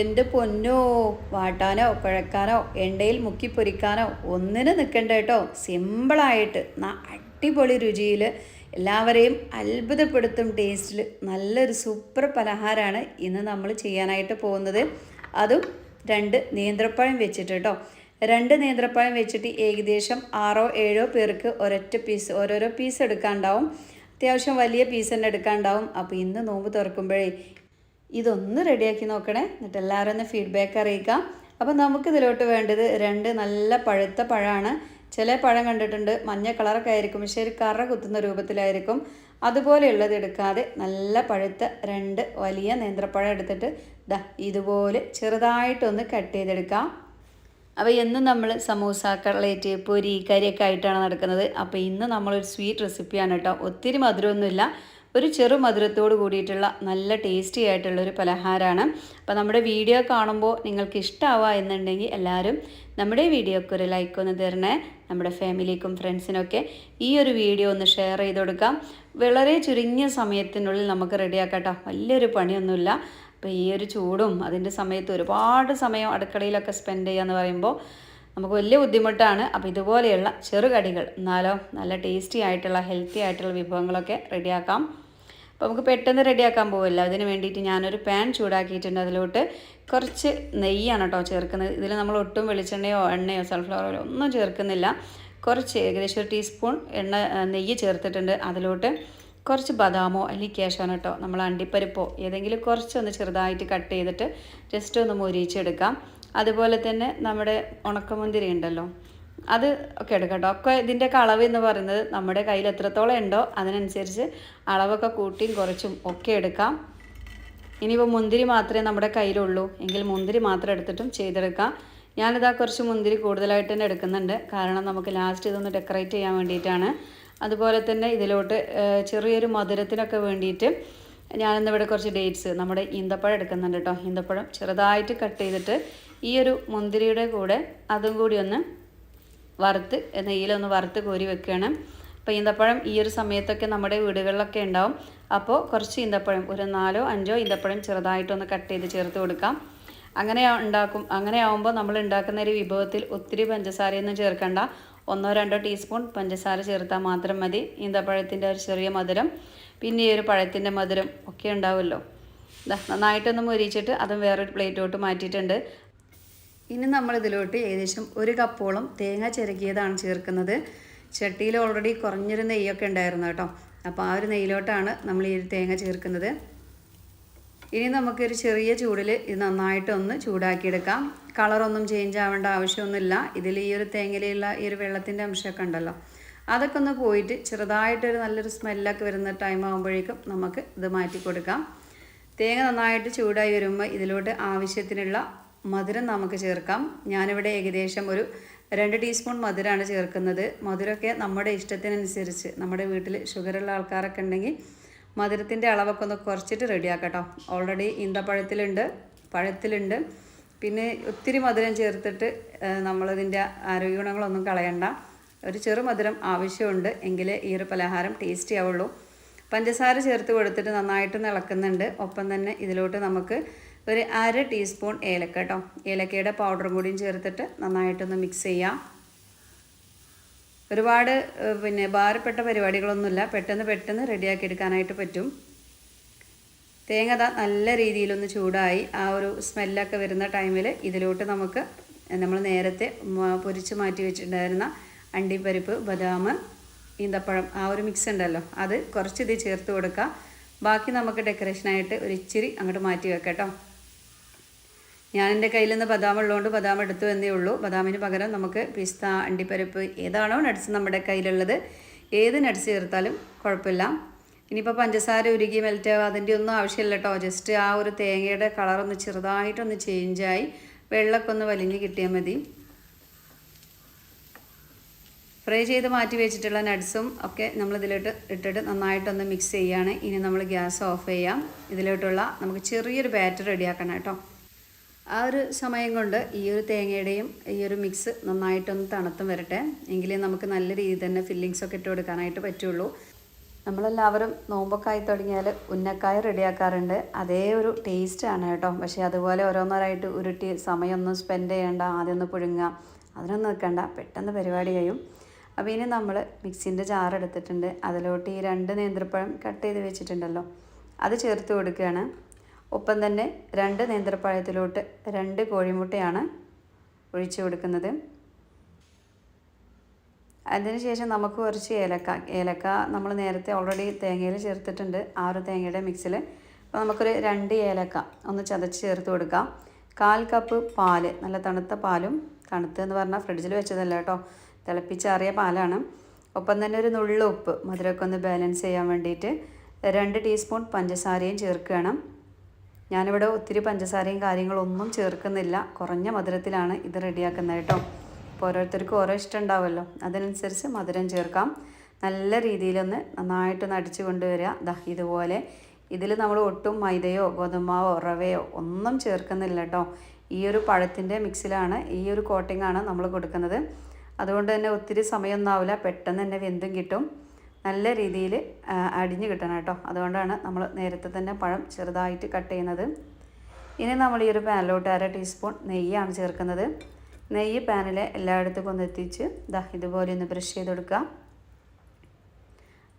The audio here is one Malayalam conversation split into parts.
എന്റെ പൊന്നോ വാട്ടാനോ കുഴക്കാനോ എണ്ണയിൽ മുക്കി പൊരിക്കാനോ ഒന്നിനും നിൽക്കണ്ട കേട്ടോ. സിമ്പിളായിട്ട് അടിപൊളി രുചിയിൽ എല്ലാവരെയും അത്ഭുതപ്പെടുത്തും ടേസ്റ്റിൽ നല്ലൊരു സൂപ്പർ പലഹാരമാണ് ഇന്ന് നമ്മൾ ചെയ്യാനായിട്ട് പോകുന്നത്. അതും രണ്ട് നേന്ത്രപ്പഴം വെച്ചിട്ട് കേട്ടോ. രണ്ട് നേന്ത്രപ്പഴം വെച്ചിട്ട് ഏകദേശം ആറോ ഏഴോ പേർക്ക് ഒരൊറ്റ പീസ് ഓരോരോ പീസ് എടുക്കാണ്ടാവും. അത്യാവശ്യം വലിയ പീസ് തന്നെ എടുക്കാണ്ടാവും. അപ്പോൾ ഇന്ന് നോമ്പ് തുറക്കുമ്പോഴേ ഇതൊന്ന് റെഡിയാക്കി നോക്കണേ. എന്നിട്ട് എല്ലാവരും ഒന്ന് ഫീഡ്ബാക്ക് അറിയിക്കാം അപ്പോൾ നമുക്കിതിലോട്ട് വേണ്ടത് രണ്ട് നല്ല പഴുത്ത പഴമാണ്. ചില പഴം കണ്ടിട്ടുണ്ട് മഞ്ഞ കളറൊക്കെ ആയിരിക്കും പക്ഷേ ഒരു കറ കുത്തുന്ന രൂപത്തിലായിരിക്കും. അതുപോലെയുള്ളത് എടുക്കാതെ നല്ല പഴുത്ത രണ്ട് വലിയ നേന്ത്രപ്പഴം എടുത്തിട്ട് ദാ ഇതുപോലെ ചെറുതായിട്ടൊന്ന് കട്ട് ചെയ്തെടുക്കാം. അപ്പോൾ എന്നും നമ്മൾ സമൂസ കട്ലേറ്റ് പൊരി കരിയൊക്കെ ആയിട്ടാണ് നടക്കുന്നത്. അപ്പോൾ ഇന്ന് നമ്മളൊരു സ്വീറ്റ് റെസിപ്പിയാണ് കേട്ടോ. ഒത്തിരി മധുരമൊന്നുമില്ല. ഒരു ചെറു മധുരത്തോട് കൂടിയിട്ടുള്ള നല്ല ടേസ്റ്റി ആയിട്ടുള്ളൊരു പലഹാരമാണ് അപ്പോൾ നമ്മുടെ വീഡിയോ കാണുമ്പോൾ നിങ്ങൾക്ക് ഇഷ്ടമാവുക എന്നുണ്ടെങ്കിൽ എല്ലാവരും നമ്മുടെ വീഡിയോക്ക് ഒരു ലൈക്ക് ഒന്ന് തരണേ. നമ്മുടെ ഫാമിലിക്കും ഫ്രണ്ട്സിനൊക്കെ ഈ ഒരു വീഡിയോ ഒന്ന് ഷെയർ ചെയ്ത് കൊടുക്കാം. വളരെ ചുരുങ്ങിയ സമയത്തിനുള്ളിൽ നമുക്ക് റെഡിയാക്കാം വലിയൊരു പണിയൊന്നുമില്ല. അപ്പോൾ ഈ ഒരു ചൂടും അതിന്റെ സമയത്ത് ഒരുപാട് സമയം അടുക്കളയിലൊക്കെ സ്പെൻഡ് ചെയ്യുക എന്ന് പറയുമ്പോൾ നമുക്ക് വലിയ ബുദ്ധിമുട്ടാണ്. അപ്പോൾ ഇതുപോലെയുള്ള ചെറുകടികൾ എന്നാലോ നല്ല ടേസ്റ്റി ആയിട്ടുള്ള ഹെൽത്തി ആയിട്ടുള്ള വിഭവങ്ങളൊക്കെ റെഡിയാക്കാം അപ്പോൾ നമുക്ക് പെട്ടെന്ന് റെഡിയാക്കാൻ പോവില്ല. അതിന് വേണ്ടിയിട്ട് ഞാനൊരു പാൻ ചൂടാക്കിയിട്ടുണ്ട്. അതിലോട്ട് കുറച്ച് നെയ്യാണ് കേട്ടോ ചേർക്കുന്നത്. ഇതിൽ നമ്മൾ ഒട്ടും വെളിച്ചെണ്ണയോ എണ്ണയോ സൺഫ്ലവർ ഓയിലോ ഒന്നും ചേർക്കുന്നില്ല. കുറച്ച് ഏകദേശം ഒരു ടീസ്പൂൺ എണ്ണ നെയ്യ് ചേർത്തിട്ടുണ്ട്. അതിലോട്ട് കുറച്ച് ബദാമോ അല്ലെങ്കിൽ കേശവനോ കേട്ടോ. നമ്മൾ അണ്ടിപ്പരിപ്പോ ഏതെങ്കിലും കുറച്ചൊന്ന് ചെറുതായിട്ട് കട്ട് ചെയ്തിട്ട് ജസ്റ്റ് ഒന്ന് മൊരിയിച്ചെടുക്കാം. അതുപോലെ തന്നെ നമ്മുടെ ഉണക്കമുന്തിരി ഉണ്ടല്ലോ. അത് ഒക്കെ എടുക്കാം കേട്ടോ. ഒക്കെ ഇതിന്റെയൊക്കെ അളവ് എന്ന് പറയുന്നത് നമ്മുടെ കയ്യിൽ എത്രത്തോളം ഉണ്ടോ അതിനനുസരിച്ച് അളവൊക്കെ കൂട്ടിയും കുറച്ചും ഒക്കെ എടുക്കാം. ഇനിയിപ്പോൾ മുന്തിരി മാത്രമേ നമ്മുടെ കയ്യിലുള്ളൂ. എങ്കിൽ മുന്തിരി മാത്രം എടുത്തിട്ടും ചെയ്തെടുക്കാം. ഞാനിതാ കുറച്ച് മുന്തിരി കൂടുതലായിട്ട് തന്നെ എടുക്കുന്നുണ്ട്. കാരണം നമുക്ക് ലാസ്റ്റ് ഇതൊന്ന് ഡെക്കറേറ്റ് ചെയ്യാൻ വേണ്ടിയിട്ടാണ്. അതുപോലെ തന്നെ ഇതിലോട്ട് ചെറിയൊരു മധുരത്തിനൊക്കെ വേണ്ടിയിട്ട് ഞാനിന്നിവിടെ കുറച്ച് ഡേറ്റ്സ് നമ്മുടെ ഈന്തപ്പഴം എടുക്കുന്നുണ്ട് കേട്ടോ. ഈന്തപ്പഴം ചെറുതായിട്ട് കട്ട് ചെയ്തിട്ട് ഈ ഒരു മുന്തിരിയുടെ കൂടെ അതും കൂടി ഒന്ന് വറുത്ത് നെയ്യിലൊന്ന് വറുത്ത് കോരി വെക്കുകയാണ്. അപ്പോൾ ഈന്തപ്പഴം ഈ ഒരു സമയത്തൊക്കെ നമ്മുടെ വീടുകളിലൊക്കെ ഉണ്ടാവും. അപ്പോൾ കുറച്ച് ഈന്തപ്പഴം ഒരു നാലോ അഞ്ചോ ഈന്തപ്പഴം ചെറുതായിട്ടൊന്ന് കട്ട് ചെയ്ത് ചേർത്ത് കൊടുക്കാം. അങ്ങനെ ഉണ്ടാക്കും അങ്ങനെ ആവുമ്പോൾ നമ്മൾ ഉണ്ടാക്കുന്ന ഒരു വിഭവത്തിൽ ഒത്തിരി പഞ്ചസാരയൊന്നും ചേർക്കണ്ട. ഒന്നോ രണ്ടോ ടീസ്പൂൺ പഞ്ചസാര ചേർത്താൽ മാത്രം മതി ഈന്തപ്പഴത്തിന്റെ ഒരു ചെറിയ മധുരം. പിന്നെ ഈ ഒരു പഴത്തിന്റെ മധുരം ഒക്കെ ഉണ്ടാവുമല്ലോ. നന്നായിട്ടൊന്ന് മുരിച്ചിട്ട് അതും വേറൊരു പ്ലേറ്റോട്ട് മാറ്റിയിട്ടുണ്ട്. ഇനി നമ്മൾ ഇതിലോട്ട് ഏകദേശം ഒരു കപ്പോളം തേങ്ങ ചിരകിയതാണ് ചേർക്കുന്നത്. ചട്ടിയിൽ ഓൾറെഡി കുറഞ്ഞൊരു നെയ്യൊക്കെ ഉണ്ടായിരുന്നു കേട്ടോ. അപ്പോൾ ആ ഒരു നെയ്യിലോട്ടാണ് നമ്മൾ ഈ തേങ്ങ ചേർക്കുന്നത്. ഇനി നമുക്കൊരു ചെറിയ ചൂടിൽ ഇത് നന്നായിട്ടൊന്ന് ചൂടാക്കിയെടുക്കാം. കളറൊന്നും ചേഞ്ച് ആവേണ്ട ആവശ്യമൊന്നുമില്ല. ഇതിൽ ഈ ഒരു തേങ്ങയിലുള്ള ഈ ഒരു വെള്ളത്തിന്റെ അംശമൊക്കെ ഉണ്ടല്ലോ. അതൊക്കെ ഒന്ന് പോയിട്ട് ചെറുതായിട്ടൊരു നല്ലൊരു സ്മെല്ലൊക്കെ വരുന്ന ടൈം ആകുമ്പോഴേക്കും നമുക്ക് ഇത് മാറ്റി കൊടുക്കാം തേങ്ങ നന്നായിട്ട് ചൂടായി വരുമ്പോൾ ഇതിലോട്ട് ആവശ്യത്തിനുള്ള മധുരം നമുക്ക് ചേർക്കാം. ഞാനിവിടെ ഏകദേശം ഒരു രണ്ട് ടീസ്പൂൺ മധുരമാണ് ചേർക്കുന്നത്. മധുരമൊക്കെ നമ്മുടെ ഇഷ്ടത്തിനനുസരിച്ച് നമ്മുടെ വീട്ടിൽ ഷുഗറുള്ള ആൾക്കാരൊക്കെ ഉണ്ടെങ്കിൽ മധുരത്തിന്റെ അളവൊക്കെ ഒന്ന് കുറച്ചിട്ട് റെഡിയാക്കട്ടോ. കേട്ടോ ഓൾറെഡി ഈന്തപ്പഴത്തിലുണ്ട് പഴത്തിലുണ്ട്. പിന്നെ ഒത്തിരി മധുരം ചേർത്തിട്ട് നമ്മളിതിന്റെ നമ്മളതിന്റെ ആരോഗ്യ ഗുണങ്ങളൊന്നും കളയണ്ട. ഒരു ചെറു മധുരം ആവശ്യമുണ്ട് എങ്കിലേ ഈ ഒരു പലഹാരം ടേസ്റ്റി ആവുള്ളൂ പഞ്ചസാര ചേർത്ത് കൊടുത്തിട്ട് നന്നായിട്ട് ഇളക്കുന്നുണ്ട്. ഒപ്പം തന്നെ ഇതിലോട്ട് നമുക്ക് ഒരു അര ടീസ്പൂൺ ഏലക്ക കേട്ടോ ഏലക്കയുടെ പൗഡറും കൂടിയും ചേർത്തിട്ട് നന്നായിട്ടൊന്ന് മിക്സ് ചെയ്യാം. ഒരുപാട് പിന്നെ ഭാരപ്പെട്ട പരിപാടികളൊന്നുമില്ല. പെട്ടെന്ന് പെട്ടെന്ന് റെഡിയാക്കി എടുക്കാനായിട്ട് പറ്റും. തേങ്ങ നല്ല രീതിയിലൊന്ന് ചൂടായി. ആ ഒരു സ്മെല്ലൊക്കെ വരുന്ന ടൈമിൽ ഇതിലോട്ട് നമുക്ക് നമ്മൾ നേരത്തെ പൊരിച്ച് മാറ്റി വെച്ചിട്ടുണ്ടായിരുന്ന അണ്ടിപ്പരിപ്പ് ബദാം ഈന്തപ്പഴം ആ ഒരു മിക്സ് ഉണ്ടല്ലോ. അത് കുറച്ച് ഇത് ചേർത്ത് കൊടുക്കുക ബാക്കി നമുക്ക് ഡെക്കറേഷനായിട്ട് ഒരു ഇച്ചിരി അങ്ങോട്ട് മാറ്റി വെക്കാം കേട്ടോ ഞാൻ എന്റെ കയ്യിൽ നിന്ന് ബദാം ഉള്ളതുകൊണ്ട് ബദാം എടുത്തു എന്നേ ഉള്ളൂ. ബദാമിന് പകരം നമുക്ക് പിസ്ത അണ്ടിപ്പരിപ്പ് ഏതാണോ നട്സ് നമ്മുടെ കയ്യിലുള്ളത്. ഏത് നട്സ് ചേർത്താലും കുഴപ്പമില്ല. ഇനിയിപ്പോൾ പഞ്ചസാര ഉരുകി മെൽറ്റ് അതിന്റെ ഒന്നും ആവശ്യമില്ല കേട്ടോ. ജസ്റ്റ് ആ ഒരു തേങ്ങയുടെ കളറൊന്ന് ചെറുതായിട്ടൊന്ന് ചേഞ്ചായി വെള്ളമൊക്കെ ഒന്ന് വലിഞ്ഞ് കിട്ടിയാൽ മതി. ഫ്രൈ ചെയ്ത് മാറ്റി വെച്ചിട്ടുള്ള നട്ട്സും ഒക്കെ നമ്മൾ ഇതിലോട്ട് ഇട്ടിട്ട് നന്നായിട്ടൊന്ന് മിക്സ് ചെയ്യുകയാണ് ഇനി നമ്മൾ ഗ്യാസ് ഓഫ് ചെയ്യാം. ഇതിലോട്ടുള്ള നമുക്ക് ചെറിയൊരു ബാറ്റർ റെഡിയാക്കണം കേട്ടോ. ആ ഒരു സമയം കൊണ്ട് ഈ ഒരു തേങ്ങയുടെയും ഈ ഒരു മിക്സ് നന്നായിട്ടൊന്ന് തണുത്തും വരട്ടെ. എങ്കിലേ നമുക്ക് നല്ല രീതിയിൽ തന്നെ ഫില്ലിങ്സ് ഒക്കെ ഇട്ട് കൊടുക്കാനായിട്ട് പറ്റുള്ളൂ. നമ്മളെല്ലാവരും നോമ്പൊക്കായി തുടങ്ങിയാൽ ഉന്നക്കായ റെഡിയാക്കാറുണ്ട് അതേ ഒരു ടേസ്റ്റാണ് കേട്ടോ. പക്ഷേ അതുപോലെ ഓരോന്നോരായിട്ട് ഉരുട്ടി സമയമൊന്നും സ്പെൻഡ് ചെയ്യേണ്ട. ആദ്യം ഒന്ന് പുഴുങ്ങുക. അതിനൊന്നും നിൽക്കണ്ട. പെട്ടെന്ന് പരിപാടി കഴിയും. അപ്പോൾ ഇനി നമ്മൾ മിക്സിന്റെ ജാർ എടുത്തിട്ടുണ്ട്. അതിലോട്ട് ഈ രണ്ട് നേന്ത്രപ്പഴം കട്ട് ചെയ്ത് വെച്ചിട്ടുണ്ടല്ലോ. അത് ചേർത്ത് കൊടുക്കുകയാണ്. ഒപ്പം തന്നെ രണ്ട് നേന്ത്രപ്പഴത്തിലോട്ട് രണ്ട് കോഴിമുട്ടയാണ് ഒഴിച്ചു കൊടുക്കുന്നത്. അതിനുശേഷം നമുക്ക് കുറച്ച് ഏലക്ക ഏലക്ക നമ്മൾ നേരത്തെ ഓൾറെഡി തേങ്ങയിൽ ചേർത്തിട്ടുണ്ട്. ആ ഒരു തേങ്ങയുടെ മിക്സിൽ അപ്പോൾ നമുക്കൊരു രണ്ട് ഏലക്ക ഒന്ന് ചതച്ച് ചേർത്ത് കൊടുക്കാം. കാൽ കപ്പ് പാൽ നല്ല തണുത്ത പാലും തണുത്ത് എന്ന് പറഞ്ഞാൽ ഫ്രിഡ്ജിൽ വെച്ചതല്ല കേട്ടോ തിളപ്പിച്ചാറിയ പാലാണ്. ഒപ്പം തന്നെ ഒരു നുള്ളു ഉപ്പ് മധുരമൊക്കെ ഒന്ന് ബാലൻസ് ചെയ്യാൻ വേണ്ടിയിട്ട് രണ്ട് ടീസ്പൂൺ പഞ്ചസാരയും ചേർക്കണം ഞാനിവിടെ ഒത്തിരി പഞ്ചസാരയും കാര്യങ്ങളൊന്നും ചേർക്കുന്നില്ല. കുറഞ്ഞ മധുരത്തിലാണ് ഇത് റെഡിയാക്കുന്നത് കേട്ടോ. അപ്പോൾ ഓരോരുത്തർക്കും ഓരോ ഇഷ്ടം ഉണ്ടാവുമല്ലോ. അതിനനുസരിച്ച് മധുരം ചേർക്കാം. നല്ല രീതിയിലൊന്ന് നന്നായിട്ടൊന്ന് അടിച്ചു കൊണ്ടുവരിക. ദാ ഇതുപോലെ. ഇതിൽ നമ്മൾ ഒട്ടും മൈദയോ ഗോതമ്പാവോ റവയോ ഒന്നും ചേർക്കുന്നില്ല കേട്ടോ. ഈ ഒരു പഴത്തിന്റെ മിക്സിലാണ് ഈ ഒരു കോട്ടിംഗ് ആണ് നമ്മൾ കൊടുക്കുന്നത്. അതുകൊണ്ട് തന്നെ ഒത്തിരി സമയമൊന്നും ആവില്ല. പെട്ടെന്ന് തന്നെ വെന്തും കിട്ടും. നല്ല രീതിയിൽ അടിഞ്ഞു കിട്ടണം കേട്ടോ. അതുകൊണ്ടാണ് നമ്മൾ നേരത്തെ തന്നെ പഴം ചെറുതായിട്ട് കട്ട് ചെയ്യുന്നത്. ഇനി നമ്മൾ ഈ ഒരു പാനിലോട്ട് അര ടീസ്പൂൺ നെയ്യാണ് ചേർക്കുന്നത്. നെയ്യ് പാനിൽ എല്ലായിടത്തും ഒന്ന് എത്തിച്ച് ദാ ഇതുപോലെ ഒന്ന് ബ്രഷ് ചെയ്ത്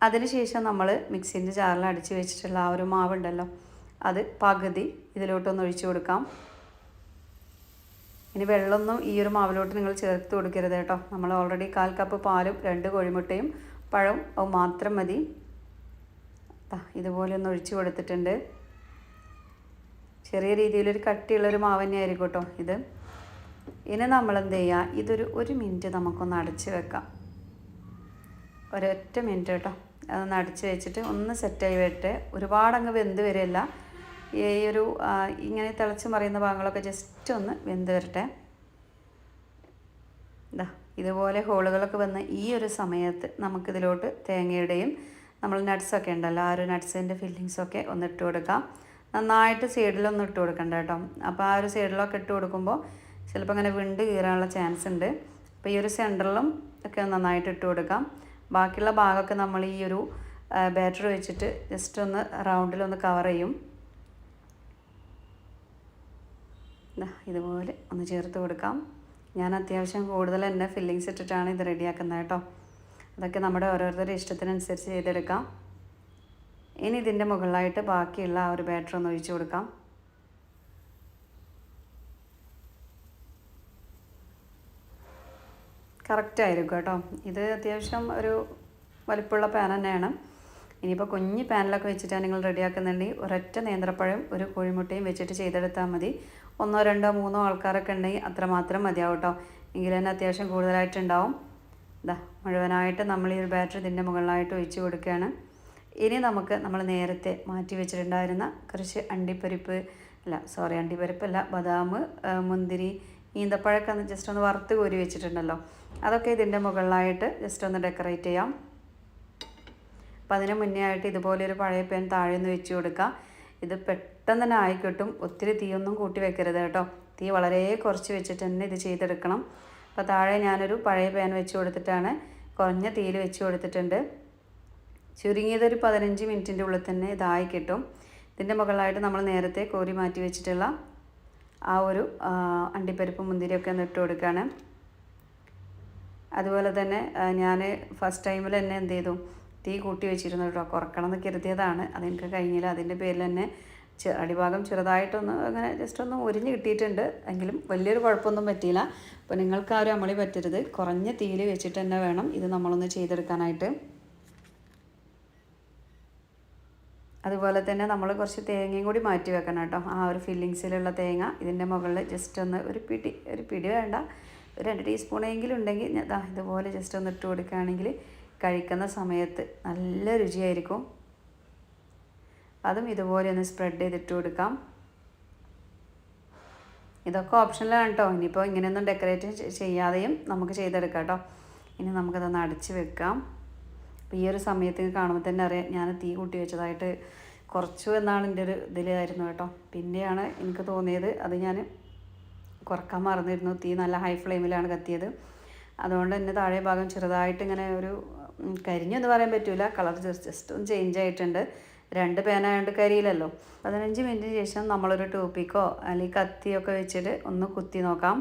അതിനുശേഷം നമ്മൾ മിക്സിന്റെ ജാറിൽ അടിച്ച് വെച്ചിട്ടുള്ള ആ ഒരു മാവുണ്ടല്ലോ അത് പകുതി ഇതിലോട്ടൊന്ന് ഒഴിച്ചു കൊടുക്കാം. ഇനി വെള്ളമൊന്നും ഈ ഒരു മാവിലോട്ട് നിങ്ങൾ ചേർത്ത് കൊടുക്കരുത് കേട്ടോ. നമ്മൾ ഓൾറെഡി കാൽ കപ്പ് പാലും രണ്ട് കോഴിമുട്ടയും പഴവും അത് മാത്രം മതി. ഇതുപോലെ ഒന്ന് ഒഴിച്ചു കൊടുത്തിട്ടുണ്ട്. ചെറിയ രീതിയിലൊരു കട്ടിയുള്ളൊരു മാവ് തന്നെയായിരിക്കും കേട്ടോ ഇത്. ഇനി നമ്മൾ എന്ത് ചെയ്യുക ഇതൊരു ഒരു മിനിറ്റ് നമുക്കൊന്ന് അടച്ച് വെക്കാം. ഒരൊറ്റ മിനിറ്റ് കേട്ടോ. അതൊന്ന് അടച്ച് വെച്ചിട്ട് ഒന്ന് സെറ്റായി വരട്ടെ. ഒരുപാടങ്ങ് വെന്ത് വരില്ല ഈ ഒരു ഇങ്ങനെ തിളച്ച് മറിയുന്ന ഭാഗങ്ങളൊക്കെ ജസ്റ്റ് ഒന്ന് വെന്ത് വരട്ടെ. ഇതാ ഇതുപോലെ ഹോളുകളൊക്കെ വന്ന ഈ ഒരു സമയത്ത് നമുക്കിതിലോട്ട് തേങ്ങയുടെയും നമ്മൾ നട്ട്സൊക്കെ ഉണ്ടല്ലോ ആ ഒരു നട്ട്സിന്റെ ഫില്ലിങ്സൊക്കെ ഒന്ന് ഇട്ട് കൊടുക്കാം. നന്നായിട്ട് സൈഡിലൊന്നും ഇട്ട് കൊടുക്കണ്ട കേട്ടോ. അപ്പോൾ ആ ഒരു സൈഡിലൊക്കെ ഇട്ട് കൊടുക്കുമ്പോൾ ചിലപ്പോൾ അങ്ങനെ വിണ്ട് കീറാനുള്ള ചാൻസ് ഉണ്ട്. അപ്പോൾ ഈ ഒരു സെന്ററിലും ഒക്കെ നന്നായിട്ട് ഇട്ട് കൊടുക്കാം. ബാക്കിയുള്ള ഭാഗമൊക്കെ നമ്മൾ ഈ ഒരു ബാറ്ററി വെച്ചിട്ട് ജസ്റ്റ് ഒന്ന് റൗണ്ടിലൊന്ന് കവർ ചെയ്യും. ഇതുപോലെ ഒന്ന് ചേർത്ത് കൊടുക്കാം. ഞാൻ അത്യാവശ്യം കൂടുതൽ എന്റെ ഫില്ലിങ്സ് ഇട്ടിട്ടാണ് ഇത് റെഡിയാക്കുന്നത് കേട്ടോ അതൊക്കെ നമ്മുടെ ഓരോരുത്തരുടെ ഇഷ്ടത്തിനനുസരിച്ച് ചെയ്തെടുക്കാം. ഇനി ഇതിന്റെ മുകളിലായിട്ട് ബാക്കിയുള്ള ആ ഒരു ബാറ്റർ ഒന്ന് ഒഴിച്ചു കൊടുക്കാം. കറക്റ്റ് ആയിരിക്കും കേട്ടോ. ഇത് അത്യാവശ്യം ഒരു വലിപ്പമുള്ള പാൻ തന്നെയാണ്. ഇനിയിപ്പോൾ കുഞ്ഞ് പാനിലൊക്കെ വെച്ചിട്ടാണ് നിങ്ങൾ റെഡിയാക്കുന്നുണ്ടെങ്കിൽ ഒരൊറ്റ നേന്ത്രപ്പഴം ഒരു കോഴിമുട്ടയും വെച്ചിട്ട് ചെയ്തെടുത്താൽ മതി. ഒന്നോ രണ്ടോ മൂന്നോ ആൾക്കാരൊക്കെ ഉണ്ടെങ്കിൽ അത്രമാത്രം മതിയാവും കേട്ടോ എങ്കിൽ തന്നെ അത്യാവശ്യം കൂടുതലായിട്ടുണ്ടാവും. ഇതാ മുഴുവനായിട്ട് നമ്മൾ ഈ ഒരു ബാറ്റർ ഇതിന്റെ മുകളിലായിട്ട് ഒഴിച്ച് കൊടുക്കുകയാണ്. ഇനി നമുക്ക് നമ്മൾ നേരത്തെ മാറ്റി വെച്ചിട്ടുണ്ടായിരുന്ന കുറച്ച് അണ്ടിപ്പരിപ്പ് അല്ല സോറി അണ്ടിപ്പരിപ്പല്ല ബദാം മുന്തിരി ഈന്തപ്പഴമൊക്കെ ഒന്ന് ജസ്റ്റ് ഒന്ന് വറുത്ത് കോരി വെച്ചിട്ടുണ്ടല്ലോ. അതൊക്കെ ഇതിന്റെ മുകളിലായിട്ട് ജസ്റ്റ് ഒന്ന് ഡെക്കറേറ്റ് ചെയ്യാം. അപ്പം അതിന് മുന്നേ ആയിട്ട് ഇതുപോലെ ഒരു പഴയ പേൻ താഴെ നിന്ന് വെച്ച് കൊടുക്കുക ഇത് പെട്ടെന്ന് തന്നെ ആയിക്കിട്ടും. ഒത്തിരി തീയൊന്നും കൂട്ടി വെക്കരുത് കേട്ടോ. തീ വളരെ കുറച്ച് വെച്ചിട്ട് തന്നെ ഇത് ചെയ്തെടുക്കണം. അപ്പോൾ താഴെ ഞാനൊരു പഴയ പാൻ വെച്ച് കൊടുത്തിട്ടാണ് കുറഞ്ഞ തീയിൽ വെച്ച് കൊടുത്തിട്ടുണ്ട്. ചുരുങ്ങിയതൊരു പതിനഞ്ച് മിനിറ്റിന്റെ ഉള്ളിൽ തന്നെ ഇതായി കിട്ടും. ഇതിന്റെ മുകളിലായിട്ട് നമ്മൾ നേരത്തെ കോരി മാറ്റി വെച്ചിട്ടുള്ള ആ ഒരു അണ്ടിപ്പരിപ്പ് മുന്തിരിയൊക്കെ ഒന്ന് ഇട്ട് കൊടുക്കുകയാണ് അതുപോലെ തന്നെ ഞാൻ ഫസ്റ്റ് ടൈമിൽ തന്നെ എന്ത് ചെയ്തു? തീ കൂട്ടി വെച്ചിരുന്നു കേട്ടോ. കുറക്കണം എന്ന് കരുതിയതാണ് അതെനിക്ക് കഴിഞ്ഞില്ല. അതിന്റെ പേരിൽ തന്നെ അടിഭാഗം ചെറുതായിട്ടൊന്ന് അങ്ങനെ ജസ്റ്റ് ഒന്ന് ഒരിഞ്ഞ് കിട്ടിയിട്ടുണ്ട്. എങ്കിലും വലിയൊരു കുഴപ്പമൊന്നും പറ്റിയില്ല. അപ്പോൾ നിങ്ങൾക്ക് ആ ഒരു അമളി പറ്റരുത്. കുറഞ്ഞ തീയിൽ വെച്ചിട്ട് തന്നെ വേണം ഇത് നമ്മളൊന്ന് ചെയ്തെടുക്കാനായിട്ട്. അതുപോലെ തന്നെ നമ്മൾ കുറച്ച് തേങ്ങയും കൂടി മാറ്റി വെക്കണം കേട്ടോ. ആ ഒരു ഫില്ലിങ്സിലുള്ള തേങ്ങ ഇതിന്റെ മുകളിൽ ജസ്റ്റ് ഒന്ന് ഒരു പിടി ഒരു പിടി വേണ്ട. ഒരു രണ്ട് ടീസ്പൂണെങ്കിലും ഉണ്ടെങ്കിൽ ഇതുപോലെ ജസ്റ്റ് ഒന്ന് ഇട്ട് കൊടുക്കുകയാണെങ്കിൽ കഴിക്കുന്ന സമയത്ത് നല്ല രുചിയായിരിക്കും. അതും ഇതുപോലെ ഒന്ന് സ്പ്രെഡ് ചെയ്തിട്ട് കൊടുക്കാം. ഇതൊക്കെ ഓപ്ഷനിലാണ് കേട്ടോ ഇനിയിപ്പോൾ ഇങ്ങനെയൊന്നും ഡെക്കറേറ്റ് ചെയ്യാതെയും നമുക്ക് ചെയ്തെടുക്കാം കേട്ടോ ഇനി നമുക്കതൊന്ന് അടച്ച് വെക്കാം. അപ്പോൾ ഈ ഒരു സമയത്ത് കാണുമ്പോൾ തന്നെ അറിയാം ഞാൻ തീ കൂട്ടി വെച്ചതായിട്ട് കുറച്ചു എന്നാണ് എന്റെ ഒരു ഇതിലായിരുന്നു കേട്ടോ. പിന്നെയാണ് എനിക്ക് തോന്നിയത് അത് ഞാൻ കുറയ്ക്കാൻ മറന്നിരുന്നു. തീ നല്ല ഹൈ ഫ്ലെയിമിലാണ് കത്തിയത്. അതുകൊണ്ട് തന്നെ താഴെ ഭാഗം ചെറുതായിട്ട് ഇങ്ങനെ ഒരു കരിഞ്ഞു കരിഞ്ഞെന്ന് പറയാൻ പറ്റില്ല കളർ ജസ്റ്റ് ജസ്റ്റ് ഒന്ന് ചേഞ്ച് ആയിട്ടുണ്ട്. രണ്ട് പേനായതുകൊണ്ട് കരിയില്ലല്ലോ. പതിനഞ്ച് മിനിറ്റിന് ശേഷം നമ്മളൊരു ടൂപ്പിക്കോ അല്ലെങ്കിൽ കത്തിയൊക്കെ വെച്ചിട്ട് ഒന്ന് കുത്തി നോക്കാം.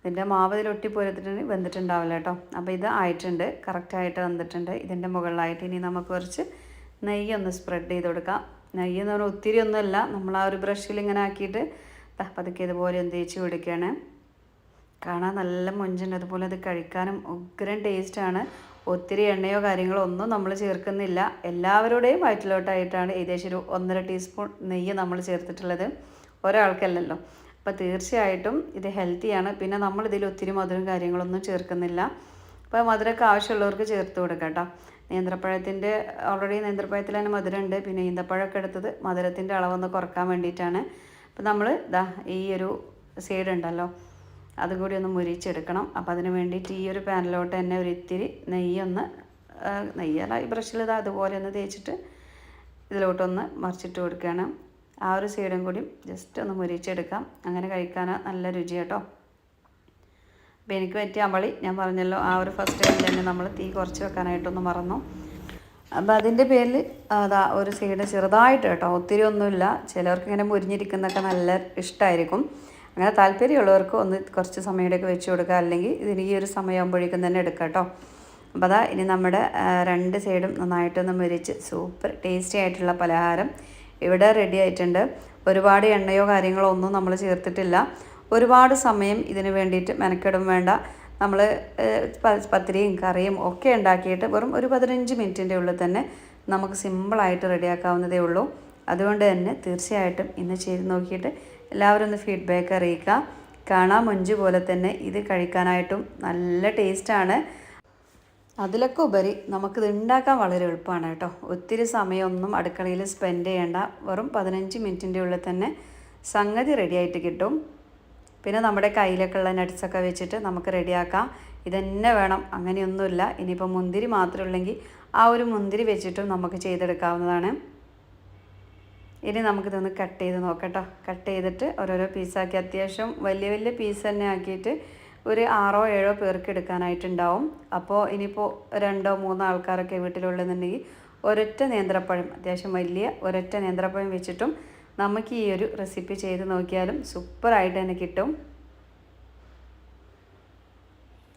ഇതിന്റെ മാവതിൽ ഒട്ടി ഒട്ടിപ്പോരത്തിട്ട് വെന്തിട്ടുണ്ടാവില്ല കേട്ടോ. അപ്പോൾ ഇത് ആയിട്ടുണ്ട്. കറക്റ്റായിട്ട് വന്നിട്ടുണ്ട്. ഇതിന്റെ മുകളിലായിട്ട് ഇനി നമുക്ക് കുറച്ച് നെയ്യ് ഒന്ന് സ്പ്രെഡ് ചെയ്ത് കൊടുക്കാം. നെയ്യ് എന്ന് പറഞ്ഞാൽ ഒത്തിരി ഒന്നുമല്ല നമ്മൾ ആ ഒരു ബ്രഷിൽ ഇങ്ങനെ ആക്കിയിട്ട് പതുക്കെ ഇതുപോലെ ഒന്ന് തേച്ച് കൊടുക്കുകയാണ് കാണാൻ നല്ല മുഞ്ചുണ്ട്. അതുപോലെ അത് കഴിക്കാനും ഉഗ്രൻ ടേസ്റ്റാണ് ഒത്തിരി എണ്ണയോ കാര്യങ്ങളോ ഒന്നും നമ്മൾ ചേർക്കുന്നില്ല. എല്ലാവരുടെയും വയറ്റിലോട്ടായിട്ടാണ് ഏകദേശം ഒരു ഒന്നര ടീസ്പൂൺ നെയ്യ് നമ്മൾ ചേർത്തിട്ടുള്ളത്. ഒരാൾക്കല്ലല്ലോ. അപ്പോൾ തീർച്ചയായിട്ടും ഇത് ഹെൽത്തിയാണ് പിന്നെ നമ്മൾ ഇതിൽ ഒത്തിരി മധുരം കാര്യങ്ങളൊന്നും ചേർക്കുന്നില്ല. അപ്പോൾ മധുരമൊക്കെ ആവശ്യമുള്ളവർക്ക് ചേർത്ത് കൊടുക്കാം കേട്ടോ. നേന്ത്രപ്പഴത്തിന്റെ ഓൾറെഡി നേന്ത്രപ്പഴത്തിൽ തന്നെ മധുരമുണ്ട്. പിന്നെ ഈന്തപ്പഴമൊക്കെ എടുത്തത് മധുരത്തിന്റെ അളവൊന്ന് കുറയ്ക്കാൻ വേണ്ടിയിട്ടാണ്. അപ്പോൾ നമ്മൾ ദാ ഈ ഒരു സൈഡ് ഉണ്ടല്ലോ. അതും കൂടി ഒന്ന് മുരിച്ചെടുക്കണം. അപ്പോൾ അതിന് വേണ്ടിയിട്ട് ഈ ഒരു പാനിലോട്ട് തന്നെ ഒരു ഇത്തിരി നെയ്യൊന്ന് നെയ്യല്ല ഈ ബ്രഷിൽ ഇതാ അതുപോലെ ഒന്ന് തേച്ചിട്ട് ഇതിലോട്ടൊന്ന് മറിച്ചിട്ട് കൊടുക്കുകയാണ്. ആ ഒരു സൈഡും കൂടി ജസ്റ്റ് ഒന്ന് മുരിച്ചെടുക്കാം. അങ്ങനെ കഴിക്കാൻ നല്ല രുചി കേട്ടോ. അപ്പോൾ എനിക്ക് പറ്റിയ അമ്പളി ഞാൻ പറഞ്ഞല്ലോ ആ ഒരു ഫസ്റ്റ് ടൈം തന്നെ നമ്മൾ തീ കുറച്ച് വെക്കാനായിട്ടൊന്ന് മറന്നു. അപ്പോൾ അതിന്റെ പേരിൽ അതാ ഒരു സൈഡ് ചെറുതായിട്ട് കേട്ടോ ഒത്തിരി ഒന്നുമില്ല. ചിലവർക്ക് ഇങ്ങനെ മുരിഞ്ഞിരിക്കുന്നതൊക്കെ നല്ല ഇഷ്ടമായിരിക്കും അങ്ങനെ താല്പര്യമുള്ളവർക്ക് ഒന്ന് കുറച്ച് സമയത്തേക്ക് വെച്ച് കൊടുക്കുക. അല്ലെങ്കിൽ ഇതിന് ഈ ഒരു സമയമാകുമ്പോഴേക്കും തന്നെ എടുക്കാം കേട്ടോ. അപ്പോൾ അതാ ഇനി നമ്മുടെ രണ്ട് സൈഡും നന്നായിട്ടൊന്ന് മുരിച്ച് സൂപ്പർ ടേസ്റ്റി ആയിട്ടുള്ള പലഹാരം ഇവിടെ റെഡി ആയിട്ടുണ്ട്. ഒരുപാട് എണ്ണയോ കാര്യങ്ങളോ ഒന്നും നമ്മൾ ചേർത്തിട്ടില്ല. ഒരുപാട് സമയം ഇതിന് വേണ്ടിയിട്ട് മെനക്കെടും വേണ്ട. നമ്മൾ പത്തിരിയും കറിയും ഒക്കെ ഉണ്ടാക്കിയിട്ട് വെറും ഒരു പതിനഞ്ച് മിനിറ്റിന്റെ ഉള്ളിൽ തന്നെ നമുക്ക് സിമ്പിളായിട്ട് റെഡിയാക്കാവുന്നതേ ഉള്ളൂ. അതുകൊണ്ട് തന്നെ തീർച്ചയായിട്ടും ഇന്ന് ചെയ്ത് നോക്കിയിട്ട് എല്ലാവരും ഒന്ന് ഫീഡ്ബാക്ക് അറിയിക്കുക. കാണാൻ മുഞ്ച് പോലെ തന്നെ ഇത് കഴിക്കാനായിട്ടും നല്ല ടേസ്റ്റാണ് അതിലൊക്കെ ഉപരി നമുക്കിത് ഉണ്ടാക്കാൻ വളരെ എളുപ്പമാണ് കേട്ടോ. ഒത്തിരി സമയമൊന്നും അടുക്കളയിൽ സ്പെൻഡ് ചെയ്യേണ്ട. വെറും പതിനഞ്ച് മിനിറ്റിന്റെ ഉള്ളിൽ തന്നെ സംഗതി റെഡിയായിട്ട് കിട്ടും. പിന്നെ നമ്മുടെ കയ്യിലൊക്കെ ഉള്ള നട്ട്സൊക്കെ വെച്ചിട്ട് നമുക്ക് റെഡിയാക്കാം ഇതന്നെ വേണം. അങ്ങനെയൊന്നുമില്ല. ഇനിയിപ്പോൾ മുന്തിരി മാത്രമുള്ളെങ്കിൽ ആ ഒരു മുന്തിരി വെച്ചിട്ടും നമുക്ക് ചെയ്തെടുക്കാവുന്നതാണ്. ഇനി നമുക്കിതൊന്ന് കട്ട് ചെയ്ത് നോക്കട്ടോ. കട്ട് ചെയ്തിട്ട് ഓരോരോ പീസാക്കി അത്യാവശ്യം വലിയ വലിയ പീസ് തന്നെ ആക്കിയിട്ട് ഒരു ആറോ ഏഴോ പേർക്ക് എടുക്കാനായിട്ടുണ്ടാവും. അപ്പോൾ ഇനിയിപ്പോൾ രണ്ടോ മൂന്നോ ആൾക്കാരൊക്കെ വീട്ടിലുള്ളതെന്നുണ്ടെങ്കിൽ ഒരൊറ്റ നേന്ത്രപ്പഴം അത്യാവശ്യം വലിയ ഒരൊറ്റ നേന്ത്രപ്പഴം വെച്ചിട്ടും നമുക്ക് ഈ ഒരു റെസിപ്പി ചെയ്ത് നോക്കിയാലും സൂപ്പറായിട്ട് തന്നെ കിട്ടും.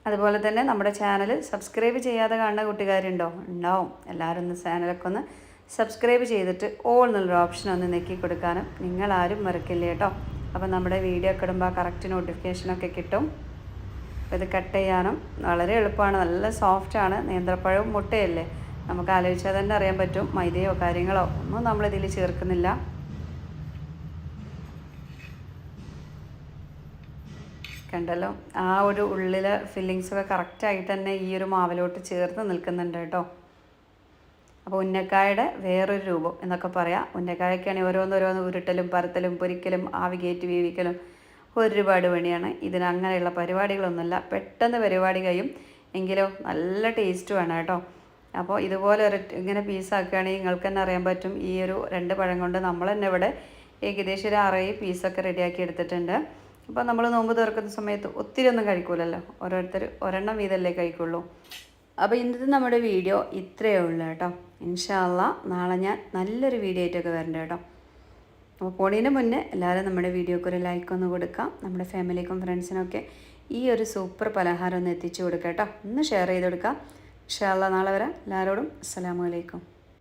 അതുപോലെ തന്നെ നമ്മുടെ ചാനൽ സബ്സ്ക്രൈബ് ചെയ്യാതെ കാണുന്ന കൂട്ടുകാരുണ്ടോ? ഉണ്ടാവും. എല്ലാവരും ഒന്ന് ചാനലൊക്കെ ഒന്ന് സബ്സ്ക്രൈബ് ചെയ്തിട്ട് ഓൾ എന്നുള്ളൊരു ഓപ്ഷൻ ഒന്ന് നെക്കി കൊടുക്കാനും നിങ്ങളാരും മറക്കില്ല കേട്ടോ. അപ്പോൾ നമ്മുടെ വീഡിയോ ഒക്കെ ഇടുമ്പോൾ കറക്റ്റ് നോട്ടിഫിക്കേഷനൊക്കെ കിട്ടും. ഇത് കട്ട് ചെയ്യാനും വളരെ എളുപ്പമാണ്. നല്ല സോഫ്റ്റാണ് നേന്ത്രപ്പഴവും മുട്ടയല്ലേ? നമുക്ക് ആലോചിച്ചാൽ തന്നെ അറിയാൻ പറ്റും. മൈദയോ കാര്യങ്ങളോ ഒന്നും നമ്മളിതിൽ ചേർക്കുന്നില്ല. കണ്ടല്ലോ? ആ ഒരു ഉള്ളിലെ ഫില്ലിങ്സൊക്കെ കറക്റ്റായിട്ട് തന്നെ ഈ ഒരു മാവിലോട്ട് ചേർത്ത് നിൽക്കുന്നുണ്ട് കേട്ടോ. അപ്പോൾ ഉന്നക്കായുടെ വേറൊരു രൂപം എന്നൊക്കെ പറയാം. ഉന്നക്കായൊക്കെയാണെങ്കിൽ ഓരോന്നോരോന്ന് ഉരുട്ടലും പരത്തലും പൊരിക്കലും ആവി കയറ്റി വീവിക്കലും ഒരുപാട് പണിയാണ്. ഇതിന് അങ്ങനെയുള്ള പരിപാടികളൊന്നുമില്ല. പെട്ടെന്ന് പരിപാടി കഴിയും. എങ്കിലും നല്ല ടേസ്റ്റുമാണ് കേട്ടോ. അപ്പോൾ ഇതുപോലെ ഒരു ഇങ്ങനെ പീസാക്കുകയാണെങ്കിൽ നിങ്ങൾക്ക് തന്നെ അറിയാൻ പറ്റും. ഈ ഒരു രണ്ട് പഴം കൊണ്ട് നമ്മൾ തന്നെ ഇവിടെ ഏകദേശം ഒരു അറേ പീസൊക്കെ റെഡിയാക്കി എടുത്തിട്ടുണ്ട്. അപ്പോൾ നമ്മൾ നോമ്പ് തുറക്കുന്ന സമയത്ത് ഒത്തിരി ഒന്നും കഴിക്കൂലല്ലോ. ഓരോരുത്തർ ഒരെണ്ണം വീതമല്ലേ കഴിക്കുള്ളൂ. അപ്പോൾ ഇന്നത്തെ നമ്മുടെ വീഡിയോ ഇത്രയേ ഉള്ളൂ കേട്ടോ. ഇൻഷാല്ല നാളെ ഞാൻ നല്ലൊരു വീഡിയോ ആയിട്ടൊക്കെ വരണ്ട കേട്ടോ. അപ്പോൾ പോണീന്റെ മുന്നേ എല്ലാവരും നമ്മുടെ വീഡിയോക്ക് ഒരു ലൈക്ക് ഒന്ന് കൊടുക്കാം. നമ്മുടെ ഫാമിലിക്കും ഫ്രണ്ട്സിനൊക്കെ ഈ ഒരു സൂപ്പർ പലഹാരം ഒന്ന് എത്തിച്ചു കൊടുക്കാം കേട്ടോ. ഒന്ന് ഷെയർ ചെയ്ത് കൊടുക്കാം. ഇൻഷാല്ല നാളെ വരാം. എല്ലാവരോടും അസ്സലാമു അലൈക്കും.